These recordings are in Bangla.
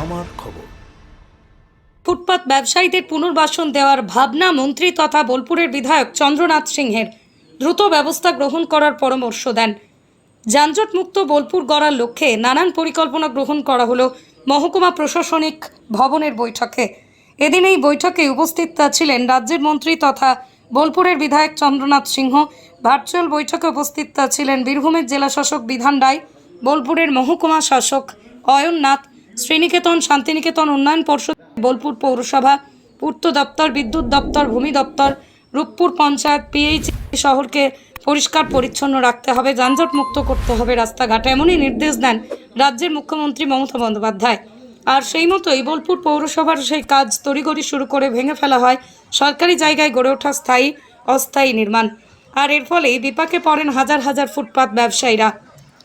আমার খবর। ফুটপাত ব্যবসায়ীদের পুনর্বাসন দেওয়ার ভাবনা মন্ত্রী তথা বোলপুরের বিধায়ক চন্দ্রনাথ সিংহের। দ্রুত ব্যবস্থা গ্রহণ করার পরামর্শ দেন। যানজট মুক্ত বোলপুর গড়ার লক্ষ্যে নানান পরিকল্পনা গ্রহণ করা হলো মহকুমা প্রশাসনিক ভবনের বৈঠকে। এদিন এই বৈঠকে উপস্থিত ছিলেন রাজ্যের মন্ত্রী তথা বোলপুরের বিধায়ক চন্দ্রনাথ সিংহ। ভার্চুয়াল বৈঠকে উপস্থিত ছিলেন বীরভূমের জেলাশাসক বিধান রায়, বোলপুরের মহকুমা শাসক অয়ননাথ শ্রীনিকেতন, শান্তিনিকেতন উন্নয়ন পর্ষদ, বোলপুর পৌরসভা, পূর্ত দপ্তর, বিদ্যুৎ দপ্তর, ভূমি দপ্তর, রূপপুর পঞ্চায়েত, পিএইচ শহরকে পরিষ্কার, পরিচ্ছন্ন রাখতে হবে, যানজট মুক্ত করতে হবে রাস্তাঘাট। এমনই নির্দেশ দেন রাজ্যের মুখ্যমন্ত্রী মমতা বন্দ্যোপাধ্যায়। আর সেই মতোই বোলপুর পৌরসভার সেই কাজ তড়িঘড়ি শুরু করে ভেঙে ফেলা হয়, সরকারি জায়গায় গড়ে ওঠা স্থায়ী, অস্থায়ী নির্মাণ। আর এর ফলেই বিপাকে পড়েন হাজার হাজার ফুটপাত ব্যবসায়ীরা।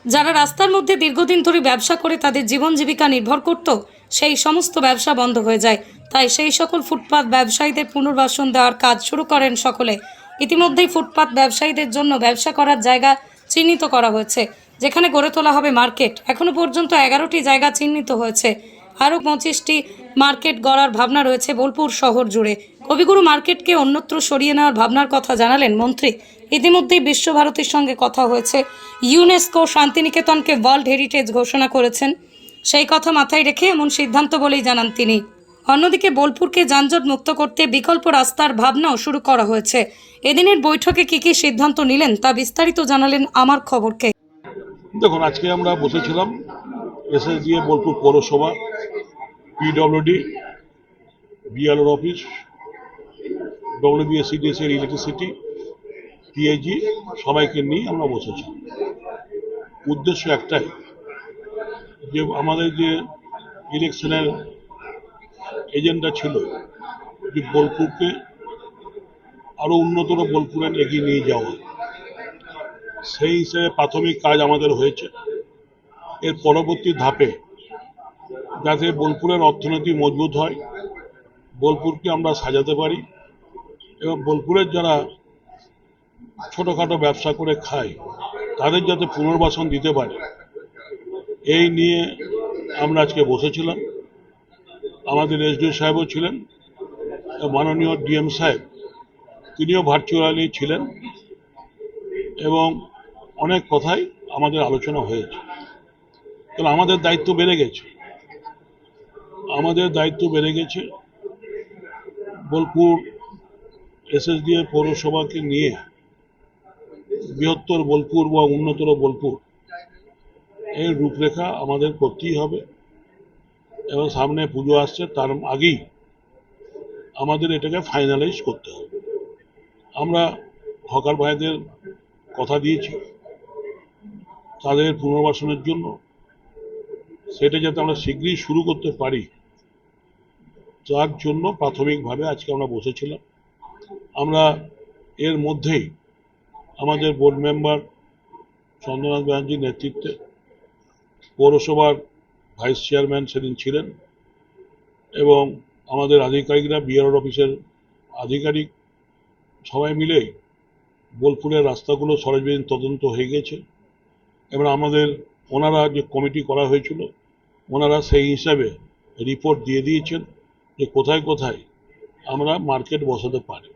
যারা রাস্তার মধ্যে দীর্ঘদিন ধরে ব্যবসা করে তাদের জীবন জীবিকা নির্ভর করত, সেই সমস্ত ব্যবসা বন্ধ হয়ে যায়। তাই সেই সকল ফুটপাথ ব্যবসায়ীদের পুনর্বাসন দেওয়ার কাজ শুরু করেন সকলে। ইতিমধ্যেই ফুটপাথ ব্যবসায়ীদের জন্য ব্যবসা করার জায়গা চিহ্নিত করা হয়েছে, যেখানে গড়ে তোলা হবে মার্কেট। এখনও পর্যন্ত এগারোটি জায়গা চিহ্নিত হয়েছে। আরও পঁচিশটি মার্কেট গড়ার ভাবনা রয়েছে বোলপুর শহর জুড়ে। কবিগুরু মার্কেটকে অন্যত্র সরিয়ে নেওয়ার ভাবনার কথা জানালেন মন্ত্রী। ইতিমধ্যেই বিশ্বভারতীর সঙ্গে কথা হয়েছে। ইউনেস্কো শান্তিনিকেতনকে ওয়ার্ল্ড হেরিটেজ ঘোষণা করেছেন। সেই কথা মাথায় রেখে এমন সিদ্ধান্ত বলেই জানান তিনি। অন্যদিকে বোলপুরকে যানজট মুক্ত করতে বিকল্প রাস্তার ভাবনাও শুরু করা হয়েছে। এদিনের বৈঠকে কি কি সিদ্ধান্ত নিলেন তা বিস্তারিত জানালেন আমার খবরকে। দেখুন, আজকে আমরা বসেছিলাম এসএসডিএ বোলপুর পৌরসভা পিডব্লিউডি বিএলওর অফিস ডব্লিউবিএসিডিএস এর ইলেকট্রিসিটি পিএইচজি সবাইকে নিয়ে আমরা বসেছি। উদ্দেশ্য একটাই, যে আমাদের যে ইলেকশনের এজেন্ডা ছিল, যে বোলপুরকে আরও উন্নতর বোলপুরে এগিয়ে নিয়ে যাওয়া। সেই হিসেবে প্রাথমিক কাজ আমাদের হয়েছে। এর পরবর্তী ধাপে যাতে বোলপুরের অর্থনীতি মজবুত হয়, বোলপুরকে আমরা সাজাতে পারি এবং বোলপুরের যারা ছোটোখাটো ব্যবসা করে খায়, তাদের যাতে পুনর্বাসন দিতে পারে। এই নিয়ে আমরা আজকে বসেছিলাম। আমাদের এসডিও সাহেবও ছিলেন, মাননীয় ডিএম সাহেব, তিনিও ভার্চুয়ালি ছিলেন এবং অনেক কথাই আমাদের আলোচনা হয়েছে। তাহলে আমাদের দায়িত্ব বেড়ে গেছে। আমাদের দায়িত্ব বেড়ে গেছে বোলপুর এসএসডিএ পৌরসভাকে নিয়ে বৃহত্তর বোলপুর বা উন্নতর বোলপুর। এই রূপরেখা আমাদের করতেই হবে। এবং সামনে পুজো আসছে, তার আগেই আমাদের এটাকে ফাইনালাইজ করতে হবে। আমরা হকার ভাইদের কথা দিয়েছি, তাদের পুনর্বাসনের জন্য সেটা যাতে আমরা শীঘ্রই শুরু করতে পারি, তার জন্য প্রাথমিকভাবে আজকে আমরা বসেছিলাম। আমরা এর মধ্যেই আমাদের বোর্ড মেম্বার চন্দ্রনাথ ব্যানার্জির নেতৃত্বে পৌরসভার ভাইস চেয়ারম্যান সেদিন ছিলেন এবং আমাদের আধিকারিকরা বিআর অফিসের আধিকারিক, সবাই মিলেই বোলপুরের রাস্তাগুলো সরজমিন তদন্ত হয়ে গেছে। এবার আমাদের ওনারা যে কমিটি করা হয়েছিল, ওনারা সেই হিসাবে রিপোর্ট দিয়ে দিয়েছেন যে কোথায় কোথায় আমরা মার্কেট বসাতে পারি।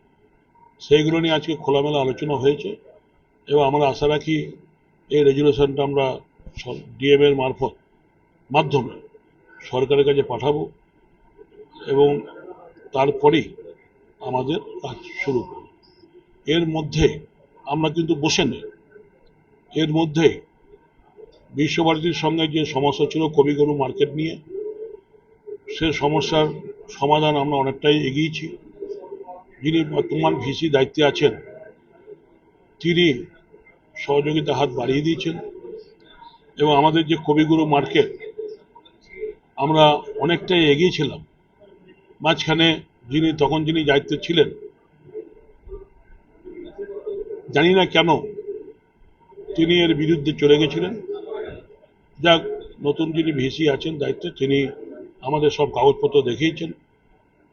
সেইগুলো নিয়ে আজকে খোলামেলা আলোচনা হয়েছে এবং আমরা আশা রাখি এই রেজুলেশনটা আমরা ডিএম এর মারফত মাধ্যমে সরকারের কাছে পাঠাবো এবং তারপরেই আমাদের কাজ শুরু করব। এর মধ্যে আমরা কিন্তু বসে নেই। এর মধ্যে বিশ্বভারতীর সঙ্গে যে সমস্যা ছিল কবিগুরু মার্কেট নিয়ে, সে সমস্যার সমাধান আমরা অনেকটাই এগিয়েছি। যিনি বর্তমান ভিসি দায়িত্বে আছেন, তিনি সহযোগিতা হাত বাড়িয়ে দিয়েছেন। এবং আমাদের যে কবিগুরু মার্কেট, আমরা অনেকটাই এগিয়েছিলাম। মাঝখানে যিনি, তখন যিনি দায়িত্বে ছিলেন, জানি না কেন তিনি এর বিরুদ্ধে চলে গেছিলেন। যাক, নতুন যিনি ভিসি আছেন দায়িত্বে, তিনি আমাদের সব কাগজপত্র দেখিয়েছেন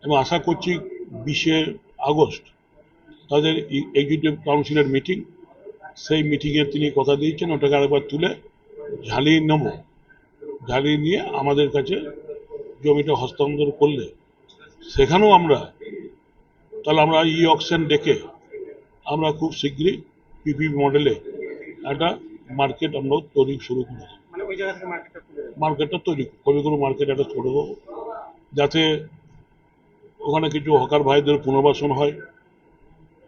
এবং আশা করছি বিশে আগস্ট তাদের এক্সিকিউটিভ কাউন্সিলের মিটিং সেই মিটিংয়ে তিনি কথা দিয়েছেন, ওটাকে আরেকবার তুলে ঝালিয়ে নেব। ঝালিয়ে নিয়ে আমাদের কাছে জমিটা হস্তান্তর করলে। সেখানেও আমরা, তাহলে আমরা ই অকশন ডেকে আমরা খুব শীঘ্রই পিপি মডেলে একটা মার্কেট আমরা তৈরি শুরু করি মানে মার্কেটটা মার্কেটটা তৈরি কবিগুরু মার্কেট একটা করে দেবো যাতে ওখানে কিছু হকার ভাইদের পুনর্বাসন হয়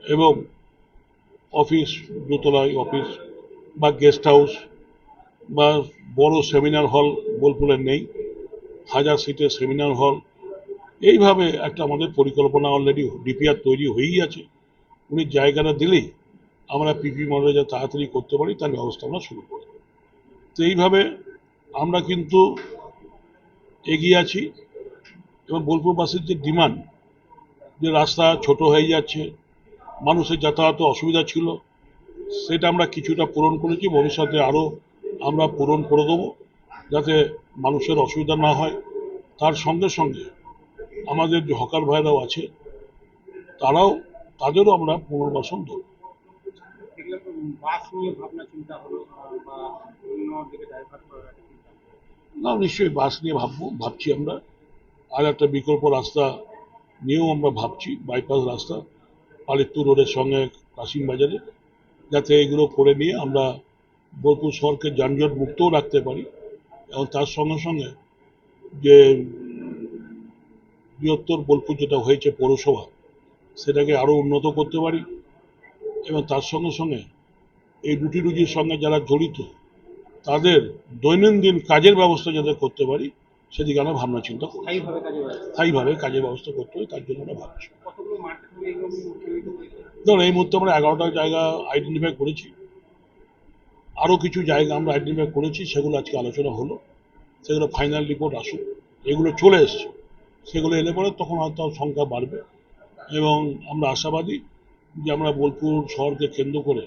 এবং অফিস দোতলায় অফিস বা গেস্ট হাউস বা বড় সেমিনার হল বোলপুরে নেই। হাজার সিটের সেমিনার হল এইভাবে একটা আমাদের পরিকল্পনা অলরেডি ডিপিআর তৈরি হয়েই আছে। উনি জায়গাটা দিলেই আমরা পিপি মডেলে যা তাড়াতাড়ি করতে পারি, তার ব্যবস্থা আমরা শুরু করব। তো এইভাবে আমরা কিন্তু এগিয়ে আছি এবং বোলপুরবাসীর যে ডিমান্ড, যে রাস্তা ছোট হয়ে যাচ্ছে, মানুষের যাতায়াতে অসুবিধা ছিল, সেটা আমরা কিছুটা পূরণ করেছি, ভবিষ্যতে আরও আমরা পূরণ করে দেবো, যাতে মানুষের অসুবিধা না হয়। তার সঙ্গে সঙ্গে আমাদের যে হকার ভাইরাও আছে, তারাও, তাদেরও আমরা পুনর্বাসন দেবো। বাস নিয়ে ভাবনা চিন্তা হলো। না, নিশ্চয়ই বাস নিয়ে ভাববো, ভাবছি আমরা। আর একটা বিকল্প রাস্তা নিয়েও আমরা ভাবছি বাইপাস রাস্তা, পালিতপুর রোডের সঙ্গে কাশিম বাজারে, যাতে এগুলো করে নিয়ে আমরা বোলপুর শহরকে যানজট মুক্তও রাখতে পারি। এবং তার সঙ্গে সঙ্গে যে বৃহত্তর বোলপুর যেটা হয়েছে পৌরসভা, সেটাকে আরও উন্নত করতে পারি। এবং তার সঙ্গে সঙ্গে এই রুটি রুজির সঙ্গে যারা জড়িত তাদের দৈনন্দিন কাজের ব্যবস্থা যাতে করতে পারি সেদিকে আমরা ভাবনা চিন্তা করি স্থায়ীভাবে কাজের ব্যবস্থা। করতে হবে তার জন্য আমরা ভাবছি। ধরুন এই মুহূর্তে আমরা এগারোটা জায়গা আইডেন্টিফাই করেছি। আরও কিছু জায়গা আমরা আইডেন্টিফাই করেছি সেগুলো আজকে আলোচনা হলো। সেগুলো ফাইনাল রিপোর্ট আসুক। এগুলো চলে এসছে। সেগুলো এলে পরে তখন হয়তো সংখ্যা বাড়বে। এবং আমরা আশাবাদী যে আমরা বোলপুর শহরকে কেন্দ্র করে